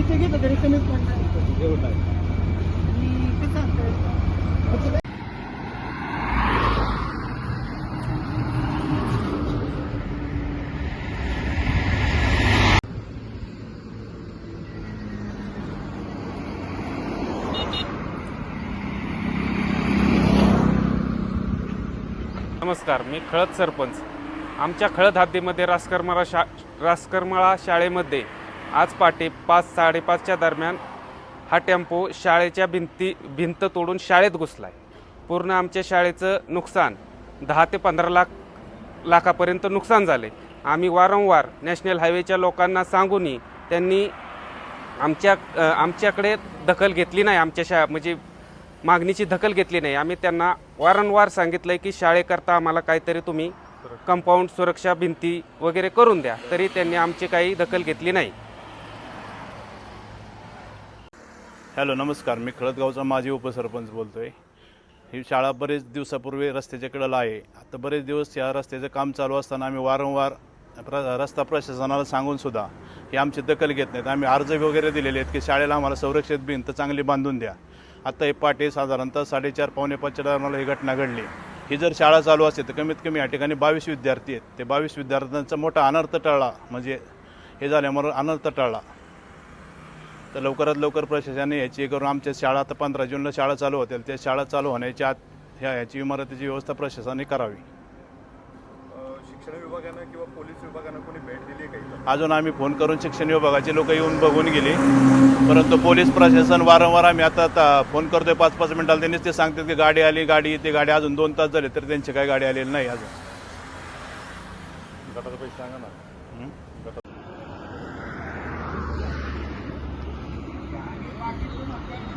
किती घेतलं तरी कमीच पडणार. एवढं. आणि कसं असतं नमस्कार मी खळद सरपंच आमच्या खळद हद्दीमध्ये रासकर्माळा शा रासकर्माळा शाळेमध्ये आज पहाटे पाच साडेपाचच्या दरम्यान हा टेम्पो शाळेच्या भिंती भिंत तोडून शाळेत घुसला आहे पूर्ण आमच्या शाळेचं नुकसान दहा ते पंधरा लाख लाखापर्यंत नुकसान झाले आम्ही वारंवार नॅशनल हायवेच्या लोकांना सांगूनही त्यांनी आमच्या आमच्याकडे दखल घेतली नाही आमच्या शा म्हणजे मागणीची दखल घेतली नाही. आम्ही त्यांना वारंवार सांगितलं आहे की शाळेकरता आम्हाला काहीतरी तुम्ही कंपाऊंड सुरक्षा भिंती वगैरे करून द्या तरी त्यांनी आमची काही दखल घेतली नाही. हॅलो नमस्कार. मी खळदगावचा माजी उपसरपंच बोलतो आहे ही शाळा बरेच दिवसापूर्वी रस्त्याच्या कडेला आहे. आता बरेच दिवस या रस्त्याचं काम चालू असताना आम्ही वारंवार प्र रस्ता प्रशासनाला सांगूनसुद्धा हे आमची दखल घेत नाहीत. आम्ही अर्ज वगैरे दिलेले आहेत की शाळेला आम्हाला संरक्षित भिंत चांगली बांधून द्या. आता हे पाटे साधारणतः साडेचार पावणे पाचच्या दरम्यान ही घटना घडली. ही जर शाळा चालू असते तर कमीत कमी या ठिकाणी बावीस विद्यार्थी आहेत. ते बावीस विद्यार्थ्यांचा मोठा अनर्थ टळला. म्हणजे हे झाल्यामुळे अनर्थ टळला. तर लवकरात लवकर प्रशासनाने याची करून आमच्या शाळा आता पंधरा जूनला शाळा चालू होतील. त्या शाळा चालू होण्याच्या आत ह्या याची इमारतीची व्यवस्था प्रशासनाने करावी. शिक्षण विभागानं किंवा पोलीस विभागानं कोणी भेट दिली आहे का इथं? अजून आम्ही फोन करून शिक्षण विभागाचे लोक येऊन बघून गेले. परंतु पोलीस प्रशासन वारंवार आम्ही आता आता फोन करतोय. पाच पाच मिनिटाला त्यांनीच ते सांगतात की गाडी आली गाडी येते गाडी अजून दोन तास झाले तर त्यांची काही गाडी आलेली नाही अजून. गटाचे पैसे सांगा ना. Gracias.